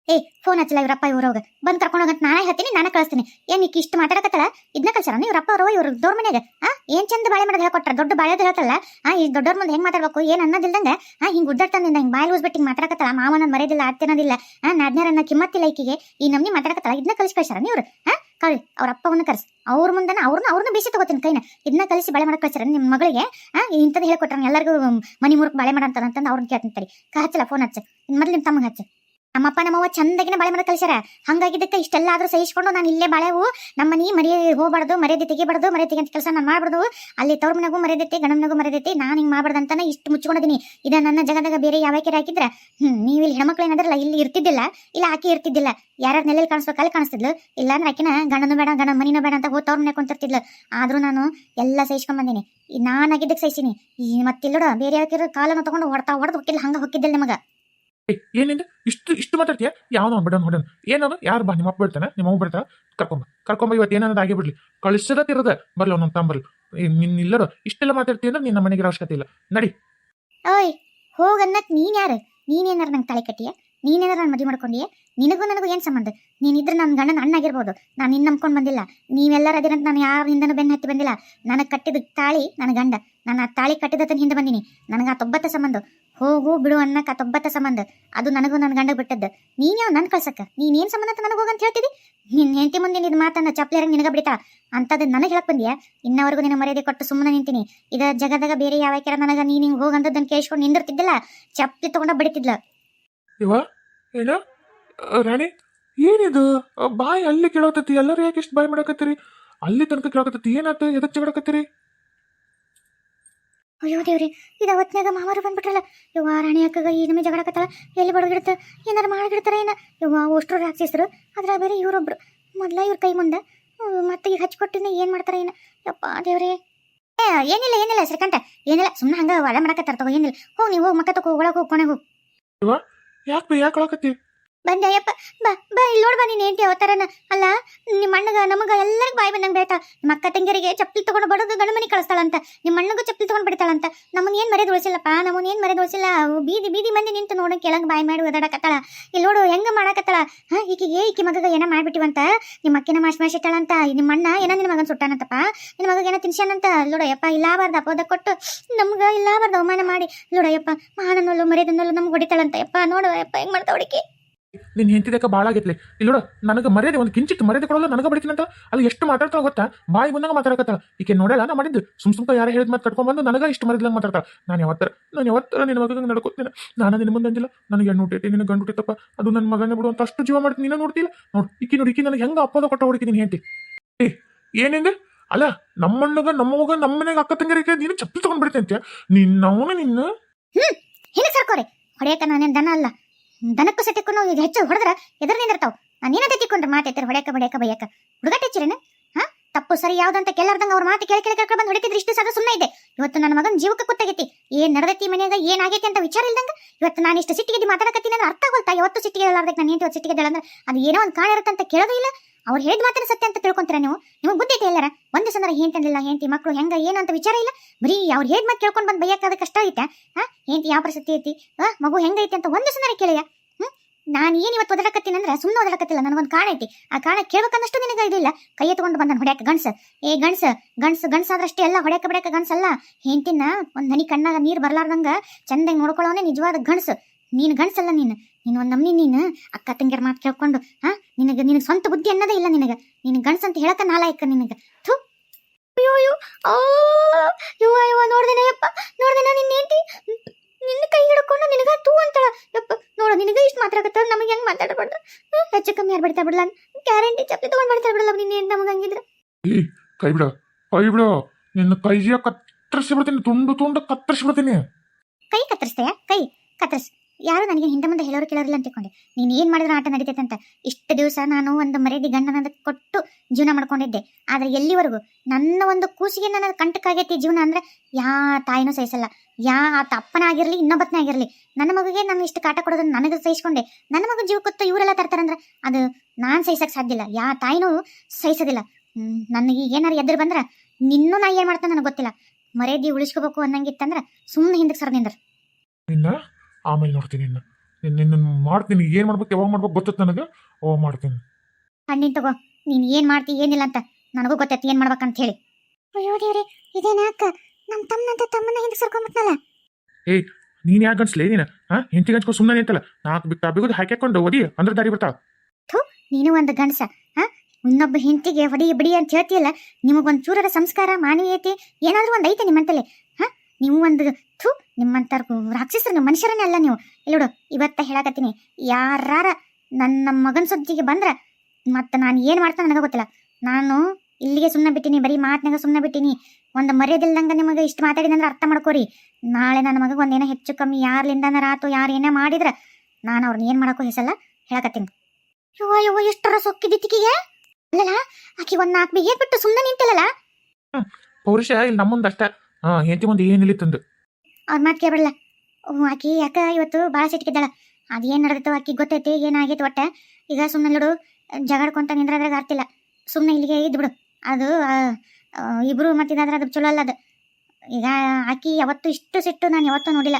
ಏ ಫೋನ್ ಹಚ್ಚಲ್ಲ ಇವ್ರಪ್ಪ ಇವ್ರವ್ಗ ಬಂದ್ ಕರ್ಕೊಂಡು ಹೋಗಂತ ನಾನೇ ಹೇಳ್ತೀನಿ, ನಾನೇ ಕಳಿಸ್ತೀನಿ. ಏನ್ ಈಕ್ ಇಷ್ಟು ಮಾತಾಡಕತ್ತಲ್ಲ? ಇದನ್ನ ಕಳ್ಸಾರ ಇವ್ರಪ್ಪ ಅವ್ರವ ಇವ್ರ ದೊಡ್ಡ ಮನೆಗೆ ಆ, ಏನ್ ಚಂದ ಬಾಳೆ ಮಾಡೋದು ಹೇಳ್ಕೊಟ್ರ? ದೊಡ್ಡ ಬಾಳೆ ಹೇಳ್ತಲ್ಲ? ಆ ಈ ದೊಡ್ಡವ್ರ ಮುಂದೆ ಹೆಂಗ್ ಮಾತಾಡ್ಬೇಕು? ಏನ್ ಅನ್ನೋದಿಲ್ದಂಗ? ಆ, ಹಿಂಗ್ ಉದ್ದಾಡ್ತಂದಿಂದ ಹಿಂಗ್ ಬಾಯಲ್ ಊಸ್ಬಿಟ್ಟು ಹಿಂಗ್ ಮಾತಾಡಕತ್ತಲ್ಲ? ಮಾವನ ಮರೆಯದಿಲ್ಲ, ಅತ್ತೆನದಿಲ್ಲ. ಆ ನಾದ್ನಾರನ್ನ ಕಿಮ್ಮತ್ತಿಲ್ಲ ಈಕಿಗೆ. ಈ ನಮ್ನಿ ಮಾತಾಡಕತ್ತಲ್ಲ ಇದನ್ನ ಕಳ್ಸಿ ಕಳ್ಸಾರ ಇವ್ರು ಹಾ ಕಳಿ ಅವ್ರ ಅಪ್ಪವನ್ನ ಕರೆಸ್. ಅವ್ರ ಮುಂದನ ಅವ್ರನ್ನ ಅವ್ರನ್ನ ಬೇಸಿ ತಗೋತೀನಿ ಕೈನ. ಇದನ್ನ ಕಲಿಸಿ ಬಾಳೆ ಮಾಡಕ್ ಕಳ್ಸಾರ ನಿಮ್ಮ ಮಗಳಿಗೆ? ಆ ಇಂಥದ್ದು ಹೇಳ್ಕೊಟ್ರ ಎಲ್ಲರಿಗೂ ಮನಿ ಮುರುಕ್ ಬಾಳೆ ಮಾಡಂತಾರ ಅಂತಂದು ಅವ್ರನ್ನ ಕೇಳ್ತೀನಿ ಹಚ್ಚಲ್ಲ ಫೋನ್ ಹಚ್ಚ. ಮೊದ್ಲು ನಿಮ್ಮ ತಮ್ಮಗೆ ಹಚ್ಚ. ನಮ್ಮಪ್ಪ ನಮ್ಮವ್ವ ಚಂದಗಿನ ಬಾಳೆ ಮನೆ ಕಳ್ಸ್ಯಾರ ಹಂಗಾಗಿದ್ದಕ್ಕೆ ಇಷ್ಟೆಲ್ಲ ಆದ್ರೂ ಸಹಿಸ್ಕೊಂಡು ನಾನು ಇಲ್ಲೇ ಬಾಳೆವು ನಮ್ಮ ಮನಿ ಮರಿ ಹೋಗ್ಬಾರ್ದು, ಮರ್ಯಾದೆ ತೆಗಿಬಾರ್ದು, ಮರ್ಯಾದೆ ಅಂತ ಕೆಲಸ ನಾನು ಮಾಡ್ಬಾರ್ದು. ಅಲ್ಲಿ ತವ್ರ ಮನೆಗೂ ಮರ್ಯಾದೈತಿ ಗಣಮನಗೂ ಮರ್ಯಾದೈತಿ ನಾನು ಹಿಂಗೆ ಮಾಡ್ಬಾರ್ದು ಅಂತಾನೆ ಇಷ್ಟು ಮುಚ್ಕೊಂಡಿದ್ದೀನಿ ಇದ ನನ್ನ ಜಗದಾಗ ಬೇರೆ ಯಾವ ಹಾಕಿದ್ರೆ ಹ್ಞೂ ನೀವು ಇಲ್ಲಿ ಹೆಣ್ಮಕ್ಳು ಏನಾದ್ರಲ್ಲ ಇಲ್ಲಿ ಇರ್ತಿದ್ದಿಲ್ಲ, ಇಲ್ಲ ಆಕಿ ಇರ್ತಿದ್ದಿಲ್ಲ, ಯಾರ್ಯಾರ ನೆಲೆಯಲ್ಲಿ ಕಾಣಿಸ್ಬೇಕು ಅಲ್ಲಿ ಕಾಣಿಸ್ತಿದ್ಲು? ಇಲ್ಲ ಅಂದ್ರೆ ಆಕಿನ ಬೇಡ ಗಣ ಮನಿನೂ ಬೇಡ ಅಂತ ಹೋಗಿ ತವ್ರ ಮನೆ ಕುಂತಿರ್ತಿದ್ಲು. ಆದ್ರೂ ನಾನು ಎಲ್ಲ ಸಹಿಸ್ಕೊಂಡ್ ಬಂದೀನಿ. ನಾನಾಗಿದ್ದಕ್ಕೆ ಸಹಿಸಿನಿ ಈ ಮತ್ತಿಲ್ಲೋಡ ಬೇರೆ ಯಾಕಿರೋ ಕಾಲನ್ನು ತಗೊಂಡು ಹೊಡ್ತಾ ಹೊಡೆದು ಹೊಕ್ಕಿಲ್ಲ, ಹಂಗ ಹೊಕ್ಕಿದ್ದಿಲ್ಲ ನಿಮಗ. ಏನಿಂದ? ಇಷ್ಟು ಇಷ್ಟು ಮಾತಾಡ್ತೀಯ? ಯಾವ್ದೋ ಬಿಡೋಣ ಹೊಡೋಣ ಏನದು? ಯಾರು ಬಾ, ನಿಮ್ಮ ಅಪ್ಪ ಬಿಡ್ತಾನೆ ನಿಮ್ಮ ಅವ್ವ ಬಿಡ್ತಾರ ಕರ್ಕೊಂಬ ಕರ್ಕೊಂಬ ಇವತ್ತು ಏನನ್ನೋದು ಆಗಿ ಬಿಡ್ಲಿ. ಕಳಿಸದ ತಿರದ. ಬರ್ಲಿ ಅವ್ನು ತಂಬರ್ಲಿ ನಿನ್ನ ಇಲ್ಲರು? ಇಷ್ಟೆಲ್ಲ ಮಾತಾಡ್ತೀಯ ಅಂದ್ರೆ ನಿನ್ನ ಮನೆಗೆ ಅವಶ್ಯಕತೆ ಇಲ್ಲ. ನಡಿ. ಓಯ್ ಹೋಗನ್ನಕ್ ನೀನ್ ಯಾರು? ನೀನೇನಾರ ನಂಗೆ ತಲೆ ಕಟ್ಟಿಯ? ನೀನೇನಾರು ನಾನು ಮದುವೆ ಮಾಡ್ಕೊಂಡಿಯ? ನಿನಗೂ ನನಗೂ ಏನು ಸಂಬಂಧ? ನೀನಿದ್ರೆ ನನ್ನ ಗಂಡನ ಅಣ್ಣಾಗಿರ್ಬೋದು. ನಾನು ನಿನ್ನ ನಂಬ್ಕೊಂಡು ಬಂದಿಲ್ಲ. ನೀವೆಲ್ಲರೂ ಅದಿರಂತ ನಾನು ಯಾರ ಹಿಂದನ ಬೆನ್ನು ಹತ್ತಿ ಬಂದಿಲ್ಲ. ನನಗೆ ಕಟ್ಟಿದ ತಾಳಿ ನನ್ನ ಗಂಡ. ನಾನು ಆ ತಾಳಿ ಕಟ್ಟಿದ ಹಿಂದೆ ಬಂದೀನಿ. ನನಗೆ ಆ ತೊಬ್ಬತ್ತ ಸಂಬಂಧ. ಹೋಗು ಬಿಡು ಅನ್ನಕ್ಕೆ ತೊಂಬತ್ತ ಸಂಬಂಧ. ಅದು ನನಗೂ ನನ್ನ ಗಂಡ ಬಿಟ್ಟದ್ದು. ನೀನ್ ಯಾವ ನನ್ನ ಕಳ್ಸಕ್ಕ? ನೀನೇನು ಸಂಬಂಧ ಅಂತ ನನಗೆ ಹೋಗಂತ ಹೇಳ್ತಿದ್ದಿ ನಿನ್ನ ಹೆಂಡತಿ ಮುಂದೆ ನಿನ್ನ ಮಾತನ್ನ ಚಪ್ಲೇರಂಗೆ ನಿನಗೆ ಬಿಡಿತಾ ಅಂತದ್ ನನಗೆ ಹೇಳಕ್ ಬಂದಿಯಾ? ಇನ್ನವರೆಗೂ ನಿನ್ನ ಮರ್ಯಾದೆ ಕೊಟ್ಟು ಸುಮ್ಮನೆ ನಿಂತೀನಿ. ಇದ ಜಗದಾಗ ಬೇರೆ ಯಾವ ಯಾಕ್ಯಾರ ನನಗೆ ನೀನು ಹಿಂಗೆ ಹೋಗಂತದನ್ನು ಕೇಳಿಸ್ಕೊಂಡು ನಿಂದಿರ್ತಿದ್ದಿಲ್ಲ? ಚಪ್ಲಿ ತಗೊಂಡ ಬಡಿತಿದ್ಲ. ಏನ? ರಾಣಿ, ಏನಿದು? ಬಾಯ್ ಅಲ್ಲಿ ಕೇಳೋತತಿ ಎಲ್ಲರೂ ಯಾಕೆ ಇಷ್ಟ ಬಾಯಿ ಮಾಡಕತ್ತೀರಿ? ಅಲ್ಲಿ ತನಕ ಕೇಳಕತ್ತತಿ. ಏನಾಯ್ತು ಎದಕ್ ಜಗಳಕತ್ತೀರಿ? ಅಯ್ಯೋ ದೇವ್ರಿ, ಇದು ಅವತ್ನಾಗ ಮಾವರು ಬಂದ್ಬಿಟ್ರಲ್ಲ. ಯವ್ವ ರಾಣಿ ಅಕ್ಕಗ ಈ ನಮಗೆ ಜಗಳಕತ್ತಲ್ಲ ಎಲ್ಲಿ ಬಡಗಿಡ್ತ ಏನಾರು ಮಾಡಿಡ್ತಾರೆ ಏನ? ಯವ್ವ ಅಷ್ಟ್ರು ರಾಕ್ಷಸರು ಅದ್ರ ಬೇರೆ ಇವರೊಬ್ರು. ಮೊದ್ಲ ಇವ್ರ ಕೈ ಮುಂದೆ ಮತ್ತೆ ಈಗ ಹಚ್ಕೊಟ್ಟಿನ ಏನ್ ಮಾಡ್ತಾರೆ ಏನ? ಯಪ್ಪ ದೇವ್ರಿ. ಏ, ಏನಿಲ್ಲ ಏನಿಲ್ಲ ಶ್ರೀಕಂಠ ಏನಿಲ್ಲ ಸುಮ್ಮನೆ ಹಂಗ ಒಳ ಮಾಡಕತ್ತಾರ ತಗೋ, ಏನಿಲ್ಲ. ಹೋಗಿ ನೀವು ಹೋಗ್, ಮಕ್ಕ ತಗೋ ಒಳಗೆ ಹೋಗ್, ಕೊನೆಗೆ ಯಾಕೆ ಯಾಕೆ ಅಳಕತ್ತಿ ಬಂದೆ ಯಪ್ಪ ಬಾ ಬಾ, ಇಲ್ಲಿ ನೋಡ್ಬಾ ನೀನು ಏಂಟಿ ಅವತಾರನ. ಅಲ್ಲ ನಿಮ್ಮ ಅಣ್ಣಗ ನಮಗ ಎಲ್ಲರಿಗೂ ಬಾಯಿ ಬಂದಂಗೆ ಬೇಟ ನಿಮ್ಮ ಅಕ್ಕ ತಂಗಿರಿಗೆ ಚಪ್ಪಲಿ ತಗೊಂಡು ಬಡದು ಗಂಡ ಮನೆ ಕಳಿಸ್ತಾಳಂತ. ನಿಮ್ಮ ಅಣ್ಣಗೂ ಚಪ್ಪಲಿ ತಗೊಂಡು ಬಿಡ್ತಾಳಂತ. ನಮ್ಮನ್ನ ಏನು ಮರೆದು ಉಳಿಸಿಲ್ಲಪ್ಪ, ನಮ್ಮನ್ನ ಏನು ಮರೆದು ಉಳಿಸಿಲ್ಲ. ಬೀದಿ ಬೀದಿ ಮಂದಿ ನಿಂತು ನೋಡೋ ಕೆಳಗೆ ಬಾಯಿ ಮಾಡಿ ಓದಾಡಕತ್ತಾಳ. ಇಲ್ಲಿ ನೋಡು, ಹೆಂಗೆ ಮಾಡಕತ್ತಾಳ. ಹಾಂ, ಈಕಿಗೆ ಈಕಿ ಮಗಗ ಏನೋ ಮಾಡ್ಬಿಟ್ಟಿವಂತ? ನಿಮ್ಮ ಅಕ್ಕಿನ ಮಾಶ್ ಮಾಶ್ ಇಟ್ಟಾಳಂತ. ನಿಮ್ಮ ಅಣ್ಣ ಏನ ನಿನ್ನ ಮಗನ ಸುಟ್ಟಾನಂತಪ್ಪ? ನಿನ್ನ ಮಗ ಏನೋ ತಿನ್ಸ್ಯಾನಂತ? ನೋಡಯ್ಯಪ್ಪ ಇಲ್ಲಾಬಾರ್ದು ಅಪೋದ ಕೊಟ್ಟು ನಮ್ಗ ಇಲ್ಲಾಬಾರ್ದು ಅವಮಾನ ಮಾಡಿ. ನೋಡಯ್ಯಪ್ಪ ಮಾನನಲ್ಲೂ, ಮರ್ಯಾದನಲ್ಲೂ ನಮ್ಗೆ ಹೊಡಿತಾಳಂತ. ಯಪ್ಪ, ನೋಡು, ಯಪ್ಪ, ಹೆಂಗ್ ಮಾಡ್ತಾ ಹುಡುಕಿ ನಿನ್ ಹೆಂಡತಿದಕ್ಕ ಭಾಳ ಆಗೈತ್ಲಿ. ಇಲ್ಲಿ ನೋಡು, ನನಗೆ ಮರ್ಯಾದೆ ಒಂದು ಕಿಂಚಿತ್ ಮರ್ಯಾದೆ ಕೊಡೋಲ್ಲ, ನನಗೆ ಬಡಿತೀನಂತ ಅದು ಎಷ್ಟು ಮಾತಾಡ್ತಾ ಗೊತ್ತಾ? ಬಾಯಿ ಬಂದಂಗ ಮಾತಾಡಕತ್ತಾಳ. ಈಕೆ ನೋಡಲ್ಲ ನಾ ಮಾಡಿದ್ದು. ಸುಮ್ ಸುಮ್ಕ ಯಾರು ಹೇಳಿದ್ ಮಾತು ಕಟ್ಕೊಂಡ್ಬಂದು ನನಗೆ ಇಷ್ಟು ಮರ್ಯಾದಂಗೆ ಮಾತಾಡ್ತಾಳ. ನಾನು ಯಾವತ್ತರ ನಾನು ಯಾವತ್ತರ ನಿನ್ನ ಮಗಂಗೆ ನಡ್ಕೋತೀನಿ. ನಾನು ನಿನ್ನ ಮುಂದೆ ಅಂದಿಲ್ಲ. ನನಗೆ ಹೆಣ್ಣು ಹುಟ್ಟೈತಿ ನಿನ್ನ ಗಂಡು ಹುಟ್ಟಿತಪ್ಪ. ಅದು ನನ್ನ ಮಗನೇ ಬಿಡು ಅಂತ ಅಷ್ಟು ಜೀವ ಮಾಡ್ತೀನಿ. ನೀನು ನೋಡ್ತಿಲ್ಲ? ನೋಡಿ, ಈಕಿ ನೋಡಿ, ಈಕಿ ನನಗೆ ಹೆಂಗೆ ಅಪ್ಪದ ಕೊಟ್ಟ ಹೊಡಿತೀನಿ ಹೆಂಡತಿ? ಏ, ಏನಿಂದೆ? ಅಲ್ಲ ನಮ್ಮಣ್ಣಗ ನಮ್ಮ ನಮ್ಮ ಮನೆಗೆ ಅಕ್ಕ ತಂಗಿರಿಗೆ ನೀನು ಚಪ್ಪಲಿ ತಗೊಂಡ್ಬಿಡ್ತಂತೆ ನಿನ್ನವನು ನಿನ್ನ? ಹಿಂದೆ ಸರ್ಕೋರಿ ಹೊಡೆಯಕ ನಾನೇನು ದನ ಅಲ್ಲ. ದನಕ್ಕೂ ಸತ್ಯಕ್ಕೂ ಇದು ಹೆಚ್ಚು ಹೊಡೆದ್ರ ಎದುರು ನಿಂದಿರ್ತಾವ. ನಾನೇನಂತ ತಿಕ್ಕೊಂಡ್ರೆ ಮಾತೈತಿರ ಹೊಡೆಯಕ ಬಡಿಯಕ ಬಯಕ. ಹುಡುಗಾಟ ಹೆಚ್ಚಿರೇನ? ಹಾ? ತಪ್ಪು ಸರಿ ಯಾವ್ದಂತ ಕೇಳಾರ್ದಂಗ ಅವ್ರ ಮಾತು ಕೇಳಿ ಕೇಳಿ ಬಂದು ಹೊಡಿತಿದ್ರೆ ಇಷ್ಟು ಸದ ಸುಮ್ಮನೆ ಇದೆ ಇವತ್ತು ನನ್ನ ಮಗನ ಜೀವಕ್ಕೆ ಕುತ್ತಾಗೈತಿ. ಏನ್ ನಡೆದೈತಿ ಮನೆಯಾಗ ಏನಾಗೈತಿ ಅಂತ ವಿಚಾರ ಇಲ್ದಂಗ ಇವತ್ತು ನಾನು ಇಷ್ಟು ಸಿಟ್ಟಿಗೆ ಮಾತಾಡಕತ್ತೀನಿ ಅಂದ್ರೆ ಅರ್ಥ ಆಗೋಲ್ತಾ? ಯಾವತ್ತು ಸಿಟ್ಟಿಗೆ ಹೇಳಾರ್ದಕ್ಕೆ ನಾನು ಏನು ಸಿಟ್ಟಿಗೆ ಅಂದ್ರೆ ಅದು ಏನೋ ಒಂದು ಕಾಣ ಇರುತ್ತೆ ಅಂತ ಇಲ್ಲ. ಅವ್ರು ಹೇಳಿದ ಮಾತ್ರ ಸತ್ಯ ಅಂತ ತಿಳ್ಕೊಂತೀರ ನೀವು? ನಿಮಗೆ ಬುದ್ಧಿ ಐತೆ ಎಲ್ಲರ? ಒಂದು ಸಂದರ ಹೇಂತಂದಿಲ್ಲ ಹೆಂಡತಿ ಮಕ್ಕಳು ಹೆಂಗ, ಏನು ಅಂತ ವಿಚಾರ ಇಲ್ಲ? ಬರೀ ಅವ್ರು ಹೇಳಿದ ಮಾತು ಕೇಳ್ಕೊಂಡು ಬಂದು ಬೈಯಕ್ಕಾದ ಕಷ್ಟ ಐತೆ, ಹಾ? ಹೆಂತಿ ಯಾವ ಪರಿಸ್ಥಿತಿ ಐತಿ? ಆ, ಮಗು ಹೆಂಗೈತಿ ಅಂತ ಒಂದು ಸಂದರ ಕೇಳಿಯ? ಹ್ಮ್? ನಾನು ಏನು ಇವತ್ತು ಒದಡಕತ್ತೀನಿ ಅಂದ್ರೆ ಸುಮ್ಮನೆ ಒದಡಕತ್ತಿಲ್ಲ ನನಗೊಂದು ಕಾರಣ ಐತಿ. ಆ ಕಾರಣ ಕೇಳ್ಬೇಕನ್ನಷ್ಟು ನಿನಗೆ ಇದಿಲ್ಲ ಕೈ ಎತ್ಕೊಂಡು ಬಂದನ್ ಹೊಡ್ಯಾಕ ಗಂಡ್ಸ. ಏ, ಗಂಡ್ಸ ಗಂಡ್ಸ ಗಂಡ್ಸ ಆದ್ರಷ್ಟೇ ಎಲ್ಲ ಹೊಡ್ಯಾಕ ಬಡ್ಯಾಕ ಗಂಡ್ಸಲ್ಲ? ಹೆಂಡತಿನ ಒಂದು ನನಿ ಕಣ್ಣಾಗ ನೀರು ಬರ್ಲಾರ್ದಂಗೆ ಚಂದಾಗಿ ನೋಡ್ಕೊಳ್ಳೋನೆ ನಿಜವಾದ ಗಂಡ್ಸ. ನೀನು ಗಂಡ್ಸಲ್ಲ ನೀನು. ನೀನು ಒಂದು ನಮ್ನಿ ನೀನು. ಅಕ್ಕ ತಂಗಿರ ಮಾತು ಕೇಳ್ಕೊಂಡು ಹಾ? ನಿನಗೆ ನಿನಗೆ ಸ್ವಂತ ಬುದ್ಧಿ ಅನ್ನೋದೇ ಇಲ್ಲ ನಿನಗೆ. ನೀನು ಗಂಡ್ಸ ಅಂತ ಹೇಳಕ ನಾಲಾಯಕ ನಿನಗೆ. ಥು. ಅಯ್ಯೋ ಅಯ್ಯೋ. ಅಯ್ಯೋ ಅಯ್ಯೋ ನೋಡ್ದೇನೆ ಯಪ್ಪ. ನೋಡ್ದೇನ ನಿನ್ನ ಹೆಂಡತಿ? ನಿನ್ನ ಕೈ ಹಿಡ್ಕೊಂಡು ನಿನಗ ತೂ ಅಂತಾಳ. ಯಪ್ಪ ನೋಡು ನಿನಗೆ ಇಷ್ಟು ಮಾತಾಡಕತ್ತ ನಮಗೆ ಹೆಂಗ್ ಮಾತಾಡಬಾರ್ದು ಹೆಚ್ಚು ಕಮ್ಮಿ ಯಾರು ಬಿಡ್ತಾ ಬಿಡಲ್ಲ ಗ್ಯಾರಂಟಿ ಚಪ್ಪಲಿ ತೊಗೊಂಡು ಬಿಡ್ತಾ ಬಿಡಲ್ಲ ನಿನ್ನ ನಮಗೆ ಹಂಗಿದ್ರೆ. ಕೈ ಬಿಡ ಕೈ ಬಿಡ. ನಿನ್ನ ಕೈಯ ಕತ್ತರಿಸಿ ಬಿಡ್ತೀನಿ ತುಂಡು ತುಂಡು ಕತ್ತರಿಸಿ ಬಿಡ್ತೀನಿ. ಕೈ ಕತ್ತರಿಸ್ತೇಯ? ಕೈ ಕತ್ತರಿಸ್. ಯಾರು ನನಗೆ ಹಿಂದೆ ಮುಂದೆ ಹೇಳೋರು ಕೇಳೋರಿಲ್ಲ ಅಂತ ತಿಳ್ಕೊಂಡೆ ನೀನು ಏನು ಮಾಡಿದ್ರೆ ಆಟ ನಡೀತೈತೆ ಅಂತ. ಇಷ್ಟು ದಿವಸ ನಾನು ಒಂದು ಮರ್ಯಾದೆ ಗಂಡನ ಕೊಟ್ಟು ಜೀವನ ಮಾಡ್ಕೊಂಡಿದ್ದೆ. ಆದರೆ ಎಲ್ಲಿವರೆಗೂ ನನ್ನ ಒಂದು ಕೂಸಿಗೆ ನನ್ನ ಕಂಟಕಾಗೈತಿ ಜೀವನ ಅಂದ್ರೆ ಯಾ ತಾಯಿನೂ ಸಹಿಸಲ್ಲ. ಯಾ ಆತ ಅಪ್ಪನ ಇನ್ನೊಬ್ಬತ್ತನೇ ನನ್ನ ಮಗುಗೆ ನಾನು ಇಷ್ಟು ಕಾಟ ಕೊಡೋದನ್ನ ನನಗೆ ಸಹಿಸ್ಕೊಂಡೆ. ನನ್ನ ಮಗು ಜೀವ ಕೊತ್ತು ಇವರೆಲ್ಲ ತರ್ತಾರಂದ್ರೆ ಅದು ನಾನು ಸಹಿಸಕ್ಕೆ ಸಾಧ್ಯ ಇಲ್ಲ. ಯಾ ತಾಯಿನೂ ಸಹಿಸೋದಿಲ್ಲ. ನನಗೆ ಏನಾರು ಎದುರು ಬಂದ್ರೆ ನಿನ್ನೂ ನಾ ಏನು ಮಾಡ್ತಾನೆ ನನಗೆ ಗೊತ್ತಿಲ್ಲ. ಮರ್ಯಾದಿ ಉಳಿಸ್ಕೋಬೇಕು ಅನ್ನಂಗಿತ್ತಂದ್ರೆ ಸುಮ್ಮನೆ ಹಿಂದಕ್ಕೆ ಸರ್ ನಿಂದ್ರ. ಆಮೇಲೆ ನೋಡ್ತೀನಿ ನಿನ್ನ ನಿನ್ನ ಮಾಡ್ತೀನಿ. ಏನು ಮಾಡ್ಬೇಕು ಯಾವಾಗ ಮಾಡ್ಬೇಕು ಗೊತ್ತಿತ್ತು ನನಗೆ? ಅವಾಗ ಮಾಡ್ತೀನಿ. ಹಣ್ಣಿನ ತಗೋ ನೀನ್ ಏನ್ ಮಾಡ್ತಿ ಏನಿಲ್ಲ ಅಂತ ನನಗೂ ಗೊತ್ತೈತಿ ಏನ್ ಮಾಡ್ಬೇಕಂತ ಹೇಳಿ. ಅಯ್ಯೋ ದೇವ್ರಿ ಇದೇನ ಅಕ್ಕ? ನಮ್ಮ ತಮ್ಮನಂತ ತಮ್ಮನ ಹಿಂದೆ ಸರ್ಕೊಂಡ್ಬಿಟ್ನಲ್ಲ ನೀನು ಯಾಕೆ ಗಂಟ್ಸ್ಲೇ ನೀನು? ಹಾಂ ಹೆಂಡತಿ ಗಂಟ್ಸ್ಕೊಂಡು ಸುಮ್ಮನೆ ನಿಂತಲ್ಲ ನಾಲ್ಕು ಬಿಟ್ಟು ಬಿಗುದು ಹಾಕ್ಯಾಕೊಂಡು ಒದಿ ಅಂದ್ರೆ ದಾರಿ ಬರ್ತಾಳ. ನೀನು ಒಂದು ಗಂಡಸ ಹಾ? ಇನ್ನೊಬ್ಬ ಹೆಂಡತಿಗೆ ಹೊಡಿ ಬಿಡಿ ಅಂತ ಹೇಳ್ತೀಯಲ್ಲ ನಿಮಗೊಂದು ಚೂರರ ಸಂಸ್ಕಾರ ಮಾನವೀಯತೆ ಏನಾದ್ರೂ ಒಂದ್ ಐತೆ ನಿಮ್ಮಂತಲ್ಲಿ? ನೀವು ಒಂದು ಥೂ ನಿಮ್ಮಂತ ರಾಕ್ಷಸರು ಮನುಷ್ಯರನ್ನೇ ಅಲ್ಲ ನೀವು. ಇಲ್ಲೋಡು ಇವತ್ತ ಹೇಳಕತ್ತೀನಿ. ಯಾರ ನನ್ನ ಮಗನ ಸುದ್ದಿಗೆ ಬಂದ್ರ ಮತ್ತೆ ನಾನು ಏನು ಮಾಡ್ತಾನೆ ನನಗೆ ಗೊತ್ತಿಲ್ಲ. ನಾನು ಇಲ್ಲಿಗೆ ಸುಮ್ಮನೆ ಬಿಟ್ಟಿನಿ, ಬರೀ ಮಾತಿನಾಗ ಸುಮ್ಮನೆ ಬಿಟ್ಟಿನಿ. ಒಂದು ಮರ್ಯಾದಿಲ್ದಂಗ ನಿಮಗೆ ಇಷ್ಟು ಮಾತಾಡಿದಂದ್ರೆ ಅರ್ಥ ಮಾಡ್ಕೋರಿ. ನಾಳೆ ನನ್ನ ಮಗ ಒಂದೇನೋ ಹೆಚ್ಚು ಕಮ್ಮಿ ಯಾರ್ಲಿಂದನಾರ ರಾತು ಯಾರು ಏನೇ ಮಾಡಿದ್ರ ನಾನು ಅವ್ರನ್ನ ಏನು ಮಾಡಕ್ಕೂ ಹೆಸಲ್ಲ ಹೇಳಕತ್ತೀನಿ. ಯೋ ಯೋ ಎಷ್ಟರ ಸೊಕ್ಕಿದಿತ್ತಿಗೆ ಅಲ್ಲಲ್ಲ, ಆಕಿ ಒಂದ್ ನಾಲ್ಕು ಬಿಟ್ಟು ಸುಮ್ಮನೆ ನಿಂತಲ್ಲ ಪೌರುಷ, ಇಲ್ಲಿ ನಮ್ಮ ಹಾಂ ಹೆಂಡತಿ ಮುಂದೆ ಏನಿಲ್ಲ ತಂದು ಅವ್ರ ಮಾತು ಕೇಳಲ್ಲ ಆಕಿ ಯಾಕ ಇವತ್ತು ಭಾಳ ಸಿಟ್ಟಿಗಿದ್ದಾಳ ಏನು ನಡೆದಿತ್ತು ಆಕಿ ಗೊತ್ತೈತಿ ಏನಾಗೈತಿ ಒಟ್ಟ? ಈಗ ಸುಮ್ಮನೆ ನೋಡು ಜಗಾಡ್ಕೊಂತ ನಿಂದ್ರದ್ರಾಗ ಆಗ್ತಿಲ್ಲ ಸುಮ್ಮನೆ ಇಲ್ಲಿಗೆ ಇದ್ದು ಬಿಡು. ಅದು ಇಬ್ರು ಮತ್ತಿದಾದ್ರೆ ಅದು ಚಲೋ ಅಲ್ಲ ಅದು. ಈಗ ಆಕಿ ಯಾವತ್ತು ಇಷ್ಟು ಸಿಟ್ಟು ನಾನು ಯಾವತ್ತೂ ನೋಡಿಲ್ಲ.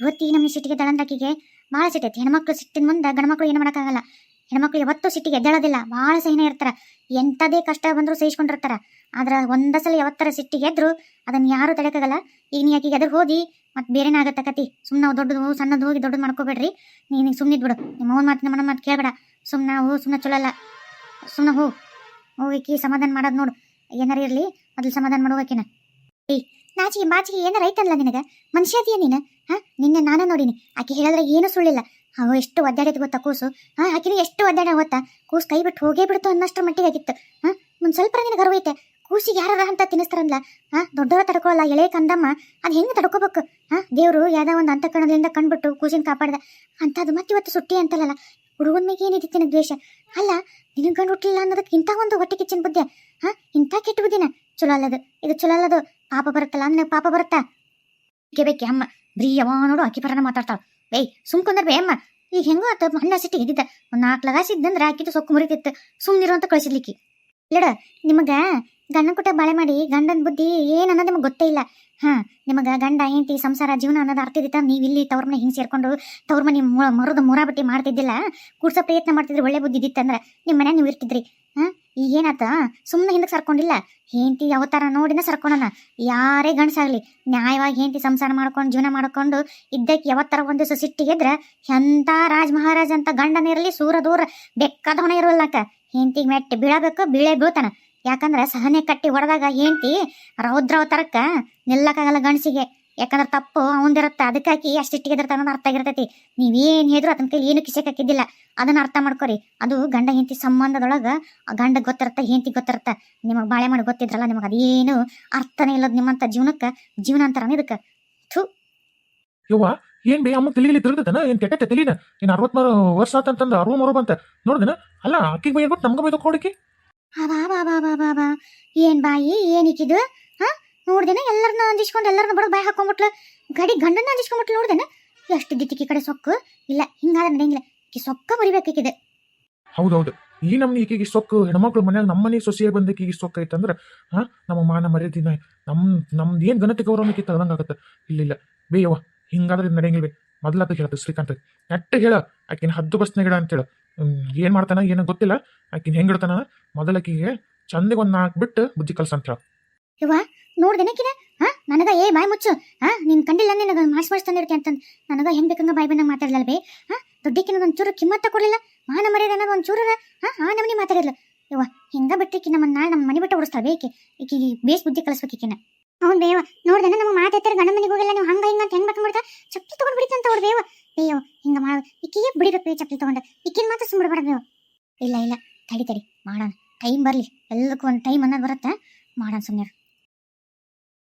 ಇವತ್ತು ಈ ನಮ್ಮ ಸಿಟ್ಟಿಗೆ ಅಂತ ಆಕಿಗೆ ಭಾಳ ಸಿಟ್ಟೈತಿ. ಹೆಣ್ಮಕ್ಳು ಸಿಟ್ಟಿನ ಮುಂದೆ ಗಂಡ್ಮಕ್ಳು ಏನು ಮಾಡೋಕ್ಕಾಗಲ್ಲ. ಹೆಣ್ಮಕ್ಳು ಯಾವತ್ತೂ ಸಿಟ್ಟಿಗೆ ಎದ್ದೇಳೋದಿಲ್ಲ. ಭಾಳ ಸಹಿನ ಇರ್ತಾರ. ಎಂಥದೇ ಕಷ್ಟ ಬಂದರೂ ಸಹಿಸ್ಕೊಂಡಿರ್ತಾರ. ಆದ್ರೆ ಒಂದ ಸಲ ಯಾವತ್ತರ ಸಿಟ್ಟಿಗೆ ಎದ್ರು ಅದನ್ನ ಯಾರು ತಡೆಯಕ್ಕಾಗಲ್ಲ ಈಗ ನೀ ಆಕಿಗೆ ಎದ್ರ ಹೋದಿ, ಮತ್ತೆ ಬೇರೆನೇ ಆಗತ್ತೆ ಕತಿ. ಸುಮ್ಮನೆ ನಾವು ದೊಡ್ಡದು ಸಣ್ಣದು ಹೋಗಿ ದೊಡ್ಡದು ಮಾಡ್ಕೋಬೇಡ್ರಿ. ನೀನು ಸುಮ್ಮನಿದ್ಬಿಡು ಬಿಡು ನಿಮ್ಮ ಅವನ ಮಾತು, ನಮ್ಮ ಮಾತು ಕೇಳಬೇಡ. ಸುಮ್ಮನೆ ಹೋ ಸುಮ್ಮನೆ ಚಲೋ ಅಲ್ಲ. ಸುಮ್ಮನೆ ಹೂ ಹೋಗಿಕಿ ಸಮಾಧಾನ ಮಾಡೋದು ನೋಡು. ಏನಾರ ಇರಲಿ, ಮೊದಲು ಸಮಾಧಾನ ಮಾಡೋಕಿನ ಏಯ್ ನಾಚಿಗೆ ಬಾಚಿಗೆ ಏನಾರ ಐತಲ್ಲ ನಿನಗೆ? ಮನುಷ್ಯದಿಯ ನೀನು? ಹಾ? ನಿನ್ನೆ ನಾನು ನೋಡಿನಿ. ಆಕೆ ಹೇಳಿದ್ರೆ ಏನು ಸುಳ್ಳಿಲ್ಲ. ಅವು ಎಷ್ಟು ಒದ್ದಾಡಿದ್ ಗೊತ್ತಾ ಕೂಸು? ಹಾ ಆಕಿನ ಎಷ್ಟು ಒದ್ದಾಡ ಗೊತ್ತಾ ಕೂಸು ಕೈ ಬಿಟ್ಟು ಹೋಗೇ ಬಿಡ್ತು ಅನ್ನಷ್ಟರ ಮಟ್ಟಿಗೆ ಆಗಿತ್ತು ಹಾ ಒಂದು ಸ್ವಲ್ಪ ನಿನಗೆ ಗರ್ವ ಐತೆ. ಕೂಸಿಗೆ ಯಾರ ಅಂತ ತಿನ್ನಿಸ್ತಾರಲ್ಲ ಹಾ ದೊಡ್ಡವರ ತಡ್ಕೊಳ್ಳಲ್ಲ ಎಳೆ ಕಂದಮ್ಮ. ಅದು ಹೆಂಗೆ ತಡ್ಕೋಬೇಕು? ಹಾ ದೇವರು ಯಾವ್ದೋ ಒಂದು ಕಣದಿಂದ ಕಂಡ್ಬಿಟ್ಟು ಕೂಸಿನ ಕಾಪಾಡ್ದ. ಅಂಥದ್ದು ಮತ್ತೆ ಇವತ್ತು ಸುಟ್ಟಿ ಅಂತಲ್ಲ ಹುಡುಗನ ಏನಿತ್ತು ನಿನಗೆ ದ್ವೇಷ? ಅಲ್ಲ ನಿನ್ ಕಂಡು ಹುಟ್ಟಿಲ್ಲ ಅನ್ನೋದಕ್ಕೆ ಇಂಥ ಒಂದು ಹೊಟ್ಟೆ ಕಿಚ್ಚಿನ ಬುದ್ಧಿ? ಹಾ ಇಂಥ ಕೆಟ್ಟ ಬುದ್ಧಿನ? ಚಲೋ ಅಲ್ಲದು. ಇದು ಚಲೋ ಅಲ್ಲದು. ಪಾಪ ಬರುತ್ತಲ್ಲ ನಿನಗೆ ಪಾಪ ಬರುತ್ತಾ? ಬೇಕೆ ಅಮ್ಮ. ಬ್ರೀ ಯಾವ ನೋಡು ಅಕ್ಕಿ ಪರನ ಮಾತಾಡ್ತಾಳ. ಏಯ್ ಸುಮ್ಕೊಂಡ್ರೆ ಬೇ, ಅಮ್ಮ. ಈಗ ಹೆಂಗೋ ಆತ ಹಣ್ಣ ಸಿಟ್ಟಿ ಇದ್ದಿದ್ದ ಒಂದು ನಾಲ್ಕು ಲಗಾಸಿದ್ದಂದ್ರೆ ಆಕಿದು ಸೊಕ್ಕು ಮುರಿತಿತ್ತು ಸುಮ್ಮನಿರು ಅಂತ ಕಳಿಸಿದ್ಲಿಕ್ಕಿ. ಇಲ್ಲಡ, ನಿಮಗ ಗಂಡನ ಕುಟ ಬಾಳೆ ಮಾಡಿ, ಗಂಡನ ಬುದ್ಧಿ ಏನು ಅನ್ನೋದು ನಿಮಗೆ ಗೊತ್ತೇ ಇಲ್ಲ. ಹಾ, ನಿಮಗೆ ಗಂಡ, ಹೆಂಡತಿ, ಸಂಸಾರ, ಜೀವನ ಅನ್ನೋದು ಇದ್ದ ನೀವು ಇಲ್ಲಿ ತವ್ರ ಮನೆ ಹಿಂಗೆ ಸೇರ್ಕೊಂಡು, ತವ್ರ ಮನೆ ಮರದ ಮೂರಾಬಟ್ಟಿ ಮಾಡ್ತಿದ್ದಿಲ್ಲ? ಕೂಡ್ಸೋ ಪ್ರಯತ್ನ ಮಾಡ್ತಿದ್ರೆ, ಒಳ್ಳೆ ಬುದ್ಧಿ ಇದ್ದಿತ್ತಂದ್ರೆ ನಿಮ್ಮ ಮನೆ ನೀವು ಇರ್ತಿದ್ರಿ. ಈಗೇನಾತ? ಸುಮ್ಮನೆ ಹಿಂದಕ್ಕೆ ಸರ್ಕೊಂಡಿಲ್ಲ? ಹೆಂಡತಿ ಅವತಾರ ನೋಡಿನ ಸರ್ಕೊಂಡನ ಯಾರೇ ಗಂಡಸಾಗ್ಲಿ, ನ್ಯಾಯವಾಗಿ ಹೆಂಡತಿ ಸಂಸಾರ ಮಾಡ್ಕೊಂಡು, ಜೀವನ ಮಾಡ್ಕೊಂಡು ಇದ್ದಕ್ಕೆ ಯಾವತ್ತರ ಒಂದು ದಿವಸ ಸಿಟ್ಟಿಗೆದ್ರೆ ಎಂಥ ರಾಜ ಮಹಾರಾಜ ಅಂತ ಗಂಡನಿರಲಿ ಸೂರ ದೂರ ಬೆಕ್ಕದವನ ಇರೋಲ್ಲಕ್ಕ ಹೆಂಡತಿಗೆ ಮೆಟ್ಟಿ ಬೀಳಬೇಕು, ಬೀಳೇ ಬೀಳ್ತಾನ. ಯಾಕಂದ್ರೆ ಸಹನೆ ಕಟ್ಟಿ ಹೊಡೆದಾಗ ಹೆಂಡತಿ ರೌದ್ರ ಅವತಾರಕ್ಕ ನಿಲ್ಲಕ್ಕಾಗಲ್ಲ ಗಂಡಸಿಗೆ. ಯಾಕಂದ್ರೆ ತಪ್ಪು ಅವಂದಿರತ್ತ. ಅದಕ್ಕಾಗಿ ಅಷ್ಟಿಟ್ಟಿಗೆ ಅನ್ನೋದು ಅರ್ಥ ಆಗಿರ್ತೈತಿ. ನೀವೇನ್ ಹೇಳಿದ್ರು ಅದನ್ನ ಕೈಲಿ ಏನು ಕಿಸೆ ಹಾಕಿದ್ದಿಲ್ಲ. ಅದನ್ನ ಅರ್ಥ ಮಾಡ್ಕೊರಿ. ಅದು ಗಂಡ ಹೆಂಡತಿ ಸಂಬಂಧದೊಳಗ ಗಂಡ ಗೊತ್ತಿರತ್ತ ಹೆಂಡತಿ ಗೊತ್ತಿರತ್ತ. ನಿಮಗೆ ಬಾಳೆ ಮಾಡಿ ಗೊತ್ತಿದ್ರಲ್ಲ ನಿಮಗೆ ಅದೇನು ಅರ್ಥನೇ ಇಲ್ಲದ ನಿಮ್ಮಂತ ಜೀವನಕ್ಕೆ ಜೀವನ ಅಂತಾರ ಇದಕ್ಕೆ ಯವ್ವ ಏನ್ ಬೇ ಅಮ್ಮ ತಲೆಯಲ್ಲಿ ತಿರುಗತನ ಏನ್ ಕೆಟ್ಟ ತಲಿನ? ಏನ್ ಅರವತ್ಮೂರು ವರ್ಷ ಆತಂತಂದ ಅರವ ಮೂರು ಬಂತ ನೋಡ್ದನ? ಅಲ್ಲ ಅಕ್ಕಿಗೆ ಬೈದ್ಬಿಟ್ಟು ನಮ್ಗೆ ಬೈದಕ್ಕೆ ಕೊಡಕ್ಕೆ ಬಾ ಬಾ ಬಾ ಬಾ ಬಾ ಬಾ ಏನ್ ಬಾಯಿ ಏನಿಕ್ಕಿದು ನೋಡ್ದೇನ? ಎಲ್ಲರನ್ನ ಅಂಜಿಸ್ಕೊಂಡು ಎಲ್ಲರನ್ನ ಬಡ ಬಾಯಿ ಹಾಕೊಂಡ್ಬಿಟ್ಲು ಗಡಿ ಗಂಡನ್ನ ಅಂಜಿಸ್ಕೊಂಡ್ಬಿಟ್ಲು ನೋಡ್ದೇನ? ಎಷ್ಟು ದಿತ್ತಿಕ್ಕಿ ಕಡೆ ಸೊಕ್ಕು? ಇಲ್ಲ ಹಿಂಗಾದ್ರೆ ನಡೆಯಂಗಿಲ್ಲ. ಈಕಿ ಸೊಕ್ಕ ಮುರಿಬೇಕಿದೆ ಹೌದೌದು. ಈ ನಮ್ಮ ಈಕೆಗೆ ಸೊಕ್ಕು ಹೆಣ್ಮಕ್ಳು ಮನ್ಯಾಗ ನಮ್ಮ ಮನೆ ಸೊಸೆಯ ಬಂದ ಈಕಿಗೆ ಸೊಕ್ಕ ಐತಂದ್ರೆ ಹಾ ನಮ್ಮ ಮಾನ ಮರ್ಯಾದಿನ ನಮ್ಮ ನಮ್ದು ಏನು ಘನತೆ ಗೌರವ ಈಕಿ ತಗದಂಗಾಗತ್ತೆ ಇಲ್ಲ ಇಲ್ಲ. ಬೇಯವ್ವ ಹಿಂಗಾದ್ರೆ ನಡೆಯಂಗಿಲ್ಲ ಬೇ ಮೊದಲಾತ ಹೇಳತ್ತೆ ಶ್ರೀಕಾಂತ್ ನೆಟ್ಟ ಹೇಳ ಆಕಿನ ಹದ್ದು ಬಸ್ನ ಗಿಡ ಅಂತೇಳ. ಏನು ಮಾಡ್ತಾನ ಏನೋ ಗೊತ್ತಿಲ್ಲ. ಆಕಿನ ಹೆಂಗಿಡ್ತಾನ ಮೊದಲಕಿಗೆ ಚಂದಗೆ ಒಂದು ನಾಲ್ಕು ಬಿಟ್ಟು ಬುದ್ಧಿ ಕಲ್ಸ ಅಂತ ಹೇಳ ನೋಡ್ದೇನಕಿನ ಹಾ? ನನಗ ಏ ಬಾಯ್ ಮುಚ್ಚು. ಹಾ? ನಿನ್ ಕಂಡಿಲ್ಲ ನಿನಗ ಮಾಸ್ ಮಾಸ್ ತಂದಿರ್ತಿ ಅಂತ ನನಗ ಹೆಂಗ್ ಬೇಕಂಗ ಬಾಯ್ ಬಂದಂಗ ಮಾತಾಡ್ಲಲ್ ಬೇ? ಹಾ? ಒಂದ್ ಚೂರು ಕಿಮ್ಮತ್ತ ಕೊಡ್ಲಿಲ್ಲ. ಮಾನ ಮರ್ಯಾದೆ ಅನ್ನೋದು ಒಂದ್ ಚೂರ ಹಾ? ಆ ನಮ್ನಿ ಮಾತಾಡಿಲ್ಲ ಯವ್ವ, ಹಿಂಗ ಬಿಟ್ಟಿಕಿ ನಮ್ಮ ನಾಳೆ ನಮ್ಮ ಮನೆ ಬಿಟ್ಟು ಓಡಿಸ್ತಾ ಬೇಕಿ ಈಕಿ. ಬೇಸ್ ಬುದ್ಧಿ ಕಲಿಸ್ಬೇಕು ಅವ್ನು ಬೇವ ನೋಡ್ದೆನ ನಮ್ಗೆ ಮಾತಾಡ್ತಾರೆ ಗಂಡ ಮನೆಗೆ ಹೋಗಿಲ್ಲ ನೀವು ಹಂಗ ಹಿಂಗ ಅಂತ ಹೆಂಗ್ ಬೇಕಂಗ ಚಪ್ಪಲಿ ತಗೊಂಡ್ ಅಂತ ಅವ್ರು ಬೇವ ಬೇಯೋ ಹಿಂಗ ಮಾಡ. ಈಕಿಗೆ ಬಿಡಿಬೇಕು ಚಪ್ಪಲಿ ತಗೊಂಡ? ಈಕಿನ ಮಾತ್ರ ಸುಮ್ಬಿಡ್ಬಾರ್ದು ಬೇವ ಇಲ್ಲ ಇಲ್ಲ. ತಡಿ ತಡಿ. ಮಾಡೋಣ. ಟೈಮ್ ಬರ್ಲಿ. ಎಲ್ಲಕ್ಕೂ ಒಂದು ಟೈಮ್ ಅನ್ನೋದು ಬರುತ್ತೆ? ಮಾಡೋಣ ಸುಮ್ಮನೆ